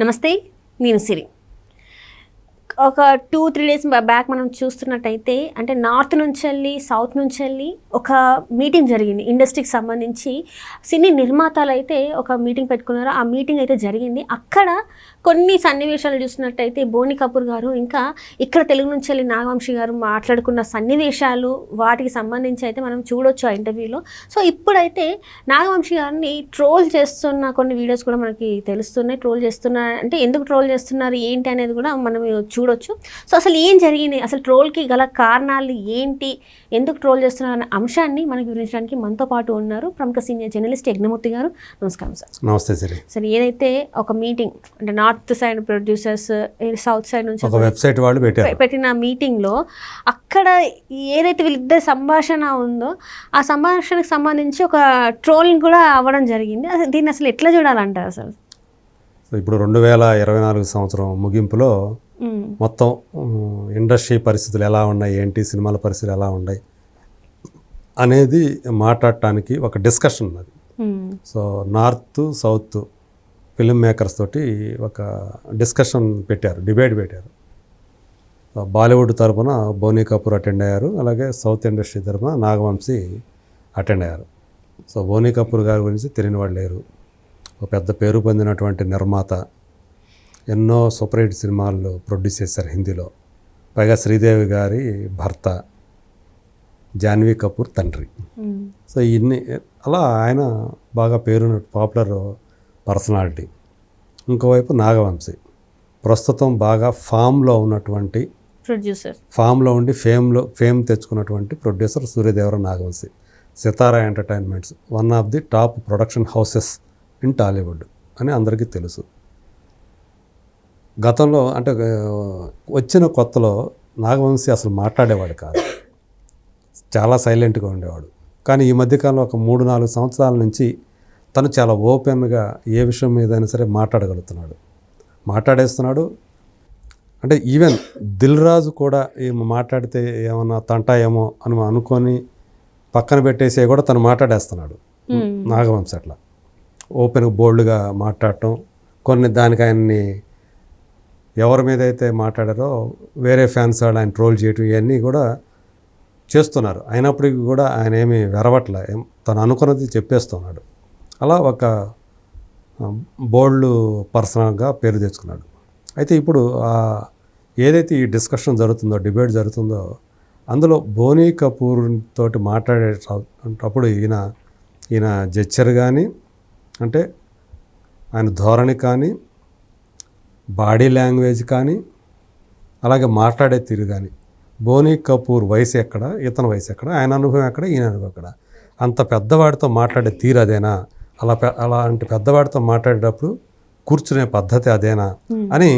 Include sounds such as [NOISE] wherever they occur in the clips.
నమస్తే నేను సిరి. ఒక టూ త్రీ డేస్ బ్యాక్ మనం చూస్తున్నట్టయితే అంటే నార్త్ నుంచి వెళ్ళి సౌత్ నుంచి వెళ్ళి ఒక మీటింగ్ జరిగింది. ఇండస్ట్రీకి సంబంధించి సినీ నిర్మాతలు అయితే ఒక మీటింగ్ పెట్టుకున్నారు. ఆ మీటింగ్ అయితే జరిగింది. అక్కడ కొన్ని సన్నివేశాలు చూసినట్టయితే బోని కపూర్ గారు ఇంకా ఇక్కడ తెలుగు నుంచి వెళ్ళి నాగవంశి గారు మాట్లాడుకున్న సన్నివేశాలు వాటికి సంబంధించి అయితే మనం చూడొచ్చు ఆ ఇంటర్వ్యూలో. సో ఇప్పుడైతే నాగవంశి గారిని ట్రోల్ చేస్తున్న కొన్ని వీడియోస్ కూడా మనకి తెలుస్తున్నాయి. ట్రోల్ చేస్తున్నారు అంటే ఎందుకు ట్రోల్ చేస్తున్నారు ఏంటి అనేది కూడా మనం చూడొచ్చు. సో అసలు ఏం జరిగింది అసలు ట్రోల్కి గల కారణాలు ఏంటి ఎందుకు ట్రోల్ చేస్తున్నారు అనే అంశాన్ని మనకి వివరించడానికి మనతో పాటు ఉన్నారు ప్రముఖ సీనియర్ జర్నలిస్ట్ యజ్ఞమూర్తి గారు. నమస్కారం సార్. నమస్తే సిరి. సరే ఏదైతే ఒక మీటింగ్ అంటే north side producers south side నుంచి ఒక వెబ్సైట్ వాళ్ళు పెట్టిన మీటింగ్లో అక్కడ ఏదైతే వీళ్ళిద్దరి సంభాషణ ఉందో ఆ సంభాషణకు సంబంధించి ఒక ట్రోలింగ్ కూడా అవ్వడం జరిగింది. అసలు దీన్ని అసలు ఎట్లా చూడాలంటారు అసలు? ఇప్పుడు రెండు వేల ఇరవై నాలుగు సంవత్సరం ముగింపులో మొత్తం ఇండస్ట్రీ పరిస్థితులు ఎలా ఉన్నాయి? ఏంటి? సినిమాల పరిస్థితులు ఎలా ఉన్నాయి? అనేది మాట్లాడటానికి ఒక డిస్కషన్ ఉన్నది. ఉమ్, so north south film makers తోటి ఒక డిస్కషన్ పెట్టారు డిబేట్ పెట్టారు. బాలీవుడ్ తరపున బోనీ కపూర్ అటెండ్ అయ్యారు అలాగే సౌత్ ఇండస్ట్రీ తరపున నాగవంశీ అటెండ్ అయ్యారు. సో బోనీ కపూర్ గారి గురించి తెలియని వాళ్ళు లేరు. ఒక పెద్ద పేరు పొందినటువంటి నిర్మాత ఎన్నో సూపర్ హిట్ సినిమాలు ప్రొడ్యూస్ చేశారు హిందీలో. పైగా శ్రీదేవి గారి భర్త జాన్వీ కపూర్ తండ్రి. సో ఇన్ని అలా ఆయన బాగా పేరున్న పాపులర్ పర్సనాలిటీ. ఇంకోవైపు నాగవంశీ. ప్రస్తుతం బాగా ఫామ్లో ఉన్నటువంటి ప్రొడ్యూసర్. ఫామ్లో ఉండి ఫేమ్లో ఫేమ్ తెచ్చుకున్నటువంటి producer Suryadevara Naga Vamsi. Sithara entertainments one of the top production houses in Tollywood అని అందరికీ తెలుసు. గతంలో అంటే వచ్చిన కొత్తలో నాగవంశీ అసలు మాట్లాడేవాడు కాదు. చాలా సైలెంట్గా ఉండేవాడు. కానీ ఈ మధ్యకాలంలో ఒక మూడు నాలుగు సంవత్సరాల నుంచి తను చాలా ఓపెన్గా ఏ విషయం మీదైనా సరే మాట్లాడగలుగుతున్నాడు. మాట్లాడేస్తున్నాడు. అంటే ఈవెన్ దిల్ రాజు కూడా ఏమో మాట్లాడితే ఏమన్నా తంటా ఏమో అని అనుకొని పక్కన పెట్టేసి కూడా తను మాట్లాడేస్తున్నాడు. నాగవంశ అట్లా. ఓపెన్ బోల్డ్గా మాట్లాడటం కొన్ని దానికి ఆయన్ని ఎవరి మీద అయితే మాట్లాడారో వేరే ఫ్యాన్స్ వాళ్ళు ఆయన ట్రోల్ చేయటం ఇవన్నీ కూడా చేస్తున్నారు. అయినప్పటికీ కూడా ఆయన ఏమి వెరవట్లే. తను అనుకున్నది చెప్పేస్తున్నాడు. అలా ఒక బోల్డ్ పర్సనల్గా పేరు తెచ్చుకున్నాడు. అయితే ఇప్పుడు ఆ ఏదైతే ఈ డిస్కషన్ జరుగుతుందో డిబేట్ జరుగుతుందో అందులో బోనీ కపూర్ తోటి మాట్లాడేటప్పుడు ఈయన ఈయన జడ్చర్ కానీ అంటే ఆయన ధోరణి కానీ బాడీ లాంగ్వేజ్ కానీ అలాగే మాట్లాడే తీరు కానీ బోనీ కపూర్ వయసు ఎక్కడ ఇతని వయసు ఎక్కడ ఆయన అనుభవం ఎక్కడ ఈయన అనుభవం ఎక్కడ? అంత పెద్దవాడితో మాట్లాడే తీరు అదేనా? అలా పె అలాంటి పెద్దవాడితో మాట్లాడేటప్పుడు కూర్చునే పద్ధతి అదేనా అని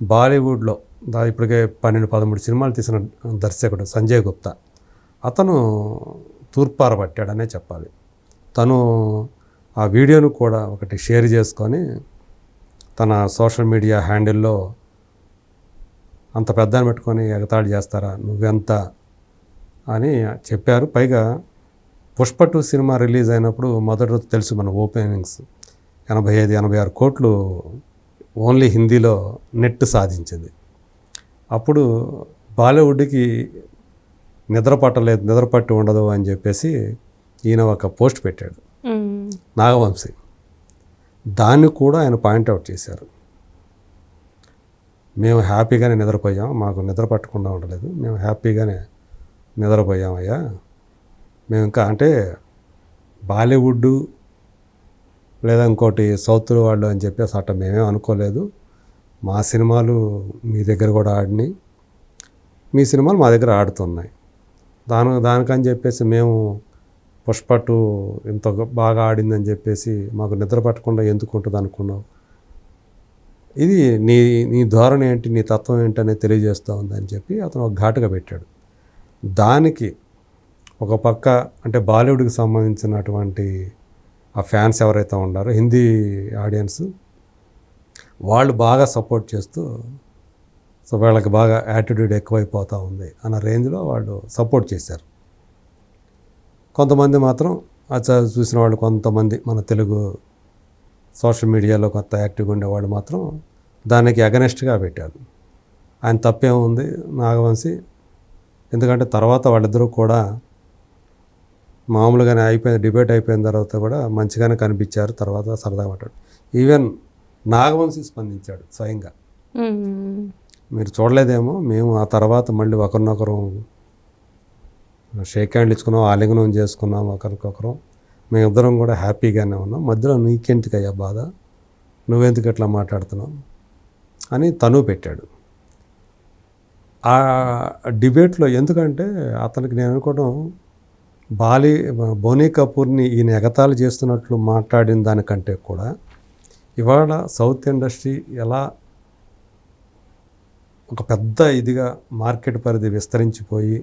బాలీవుడ్లో దా ఇప్పటికే పన్నెండు పదమూడు సినిమాలు తీసిన దర్శకుడు సంజయ్ గుప్తా. అతను తూర్పారబట్టాడనే చెప్పాలి. తను ఆ వీడియోను కూడా ఒకటి షేర్ చేసుకొని తన సోషల్ మీడియా హ్యాండిల్లో అంత పెద్దని పెట్టుకొని ఎగతాళి చేస్తారా నువ్వెంత అని చెప్పారు. పైగా పుష్ప టూ సినిమా రిలీజ్ అయినప్పుడు మొదటి రోజు తెలుసు మన ఓపెనింగ్స్. ఎనభై ఐదు ఎనభై ఆరు కోట్లు ఓన్లీ హిందీలో నెట్ సాధించింది. అప్పుడు బాలీవుడ్కి నిద్ర పట్టలేదు నిద్ర పట్టి ఉండదు అని చెప్పేసి ఈయన ఒక పోస్ట్ పెట్టాడు. నాగవంశీ. దాన్ని కూడా ఆయన పాయింట్అవుట్ చేశారు. మేము హ్యాపీగానే నిద్రపోయాం మాకు నిద్ర పట్టకుండా ఉండలేదు మేము హ్యాపీగానే నిద్రపోయామయ్యా. మేము ఇంకా అంటే బాలీవుడ్ లేదా ఇంకోటి సౌత్ వాళ్ళు అని చెప్పేసి అట్ట మేమేం అనుకోలేదు. మా సినిమాలు మీ దగ్గర కూడా ఆడినాయి. మీ సినిమాలు మా దగ్గర ఆడుతున్నాయి. దాని దానికని చెప్పేసి మేము పుష్ప టూ ఇంత బాగా ఆడిందని చెప్పేసి మాకు నిద్ర పట్టకుండా ఎందుకు ఉంటుంది అనుకున్నావు ఇది నీ నీ ధోరణి ఏంటి నీ తత్వం ఏంటి అనేది తెలియజేస్తూ ఉందని చెప్పి అతను ఒక ఘాటుగా పెట్టాడు. దానికి ఒక పక్క అంటే బాలీవుడ్కి సంబంధించినటువంటి ఆ ఫ్యాన్స్ ఎవరైతే ఉన్నారో హిందీ ఆడియన్స్ వాళ్ళు బాగా సపోర్ట్ చేస్తూ సో వాళ్ళకి బాగా యాటిట్యూడ్ ఎక్కువైపోతూ ఉంది అన్న రేంజ్లో వాళ్ళు సపోర్ట్ చేశారు. కొంతమంది మాత్రం అచ్చా చూసిన వాళ్ళు కొంతమంది మన తెలుగు సోషల్ మీడియాలో కొత్త యాక్టివ్గా ఉండేవాళ్ళు మాత్రం దానికి అగనెస్ట్గా పెట్టారు. ఆయన తప్పేముంది నాగవంశి? ఎందుకంటే తర్వాత వాళ్ళిద్దరూ కూడా మామూలుగానే అయిపోయిన డిబేట్ అయిపోయిన తర్వాత కూడా మంచిగానే కనిపించారు. తర్వాత సరదాగా మాట్లాడు ఈవెన్ నాగవంశి స్పందించాడు స్వయంగా. మీరు చూడలేదేమో మేము ఆ తర్వాత మళ్ళీ ఒకరినొకరు షేక్ హ్యాండ్ ఇచ్చుకున్నాం ఆలింగనం చేసుకున్నాం ఒకరికొకరు. మేమిద్దరం కూడా హ్యాపీగానే ఉన్నాం. మధ్యలో నీకెందుకయ్యా బాధ? నువ్వెందుకు ఇట్లా మాట్లాడుతున్నావు? అని తను పెట్టాడు. ఆ డిబేట్లో ఎందుకంటే అతనికి నేను అనుకోవడం బాలి బోనీ కపూర్ని ఈయన ఎగతాళి చేస్తున్నట్లు మాట్లాడిన దానికంటే కూడా ఇవాళ సౌత్ ఇండస్ట్రీ ఎలా ఒక పెద్ద ఇదిగా మార్కెట్ పరిధి విస్తరించిపోయి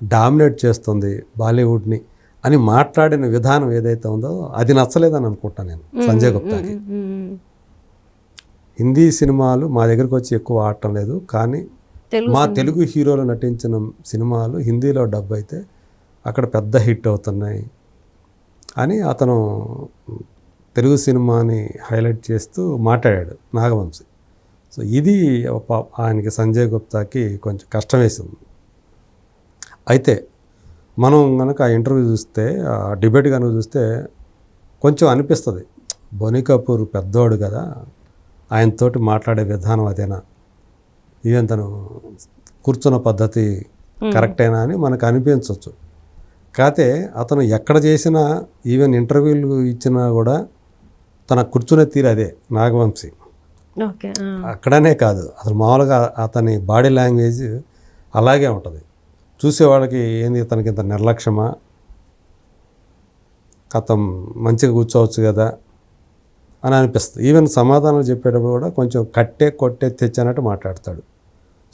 డామినేట్ చేస్తుంది బాలీవుడ్ని అని మాట్లాడిన విధానం ఏదైతే ఉందో అది నచ్చలేదని అనుకుంటాను నేను సంజయ్ గుప్తాకి. హిందీ సినిమాలు మా దగ్గరకు వచ్చి ఎక్కువ ఆడటం లేదు కానీ మా తెలుగు హీరోలు నటించిన సినిమాలు హిందీలో డబ్ అయితే అక్కడ పెద్ద హిట్ అవుతున్నాయి అని అతను తెలుగు సినిమాని హైలైట్ చేస్తూ మాట్లాడాడు నాగవంశి. సో ఇది ఆయనకి సంజయ్ గుప్తాకి కొంచెం కష్టం వేసింది. అయితే మనం కనుక ఆ ఇంటర్వ్యూ చూస్తే ఆ డిబేట్ కనుక చూస్తే కొంచెం అనిపిస్తుంది. బోనీ కపూర్ పెద్దోడు కదా ఆయనతోటి మాట్లాడే విధానం అదేనా? ఈవెన్ తను కూర్చున్న పద్ధతి కరెక్టేనా అని మనకు అనిపించవచ్చు కాకపోతే అతను ఎక్కడ చేసినా ఈవెన్ ఇంటర్వ్యూలు ఇచ్చినా కూడా తన కూర్చునే తీరు అదే నాగవంశీ. అక్కడనే కాదు అసలు మామూలుగా అతని బాడీ లాంగ్వేజ్ అలాగే ఉంటుంది. చూసేవాళ్ళకి ఏంది ఇతనికి ఇంత నిర్లక్ష్యమా? కథం మంచిగా కూర్చోవచ్చు కదా అని అనిపిస్తుంది. ఈవెన్ సమాధానం చెప్పేటప్పుడు కూడా కొంచెం కట్టే కొట్టే తెచ్చనట్టు మాట్లాడతాడు.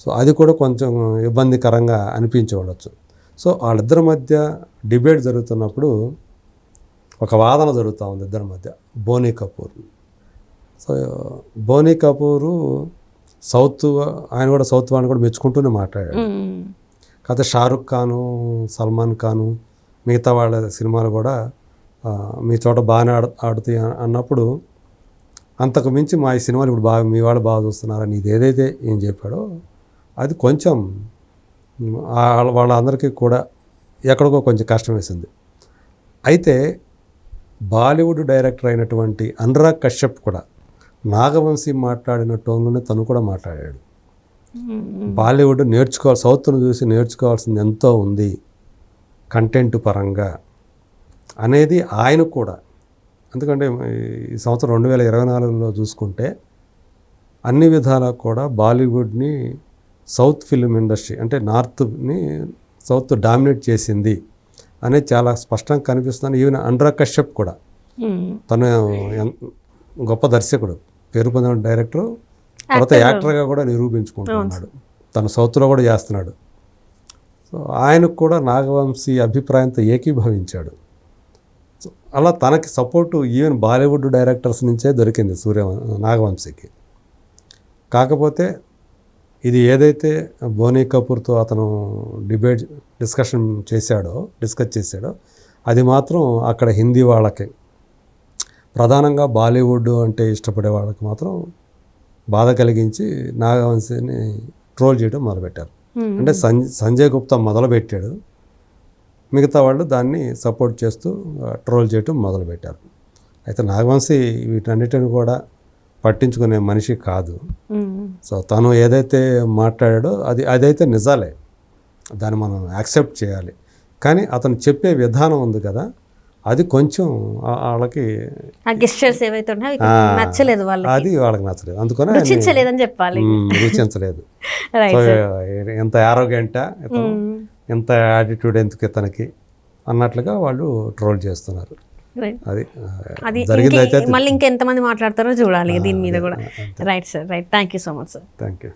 సో అది కూడా కొంచెం ఇబ్బందికరంగా అనిపించవచ్చు సో వాళ్ళిద్దరి మధ్య డిబేట్ జరుగుతున్నప్పుడు ఒక వాదన జరుగుతూ ఉంది ఇద్దరి మధ్య. బోనీ కపూర్. సో బోనీ కపూరు సౌత్ ఆయన కూడా సౌత్ వాడిని కూడా మెచ్చుకుంటూనే మాట్లాడాడు. కాకపోతే షారుఖ్ ఖాను సల్మాన్ ఖాను మిగతా వాళ్ళ సినిమాలు కూడా మీ చోట బాగానే ఆడు ఆడుతాయి అన్నప్పుడు అంతకు మించి మా ఈ సినిమాలు ఇప్పుడు బాగా మీ వాళ్ళు బాగా చూస్తున్నారని ఇది ఏదైతే ఏం చెప్పాడో అది కొంచెం వాళ్ళందరికీ కూడా ఎక్కడికో కొంచెం కష్టం వేసింది. అయితే బాలీవుడ్ డైరెక్టర్ అయినటువంటి అనురాగ్ కశ్యప్ కూడా నాగవంశీ మాట్లాడిన టోన్లోనే తను కూడా మాట్లాడాడు. బాలీవుడ్ నేర్చుకోవాలి సౌత్ను చూసి నేర్చుకోవాల్సింది ఎంతో ఉంది కంటెంట్ పరంగా అనేది ఆయన కూడా. ఎందుకంటే ఈ సంవత్సరం రెండు వేల ఇరవై నాలుగులో చూసుకుంటే అన్ని విధాలా కూడా బాలీవుడ్ని సౌత్ ఫిల్మ్ ఇండస్ట్రీ అంటే నార్త్ని సౌత్ డామినేట్ చేసింది అనేది చాలా స్పష్టంగా కనిపిస్తుంది. ఈవెన్ అనురాగ్ కశ్యప్ కూడా. తను గొప్ప దర్శకుడు. పేరు పొందిన డైరెక్టర్ తర్వాత యాక్టర్గా కూడా నిరూపించుకుంటున్నాడు. తను సౌత్లో కూడా చేస్తున్నాడు. సో ఆయనకు కూడా నాగవంశీ అభిప్రాయంతో ఏకీభవించాడు. అలా తనకి సపోర్టు ఈవెన్ బాలీవుడ్ డైరెక్టర్స్ నుంచే దొరికింది సూర్య నాగవంశీకి. కాకపోతే ఇది ఏదైతే బోనీ కపూర్తో అతను డిబేట్ డిస్కషన్ చేశాడో డిస్కస్ చేశాడో అది మాత్రం అక్కడ హిందీ వాళ్ళకి. ప్రధానంగా బాలీవుడ్ అంటే ఇష్టపడే వాళ్ళకి మాత్రం బాధ కలిగించి నాగవంశీని ట్రోల్ చేయడం మొదలుపెట్టారు. అంటే సంజ సంజయ్ గుప్తా మొదలుపెట్టాడు. మిగతా వాళ్ళు దాన్ని సపోర్ట్ చేస్తూ ట్రోల్ చేయడం మొదలుపెట్టారు. అయితే నాగవంశీ వీటన్నిటిని కూడా పట్టించుకునే మనిషి కాదు. సో తను ఏదైతే మాట్లాడాడో అది అదైతే నిజాలే. దాన్ని మనం యాక్సెప్ట్ చేయాలి. కానీ అతను చెప్పే విధానం ఉంది కదా అది కొంచెం వాళ్ళకి నచ్చలేదు అది వాళ్ళకి నచ్చలేదు. అందుకని రుచించలేదని చెప్పాలి. రుచించలేదు. [LAUGHS] ఎంత ఆరోగ్యంట ఎంత యాటిట్యూడ్ ఎందుకు ఇతనికి అన్నట్లుగా వాళ్ళు ట్రోల్ చేస్తున్నారు. అది అది జరిగింది అయితే ఇంకే- మళ్ళీ ఇంకెంతమంది మాట్లాడతారో చూడాలి దీని మీద కూడా. Right sir right thank you so much sir thank you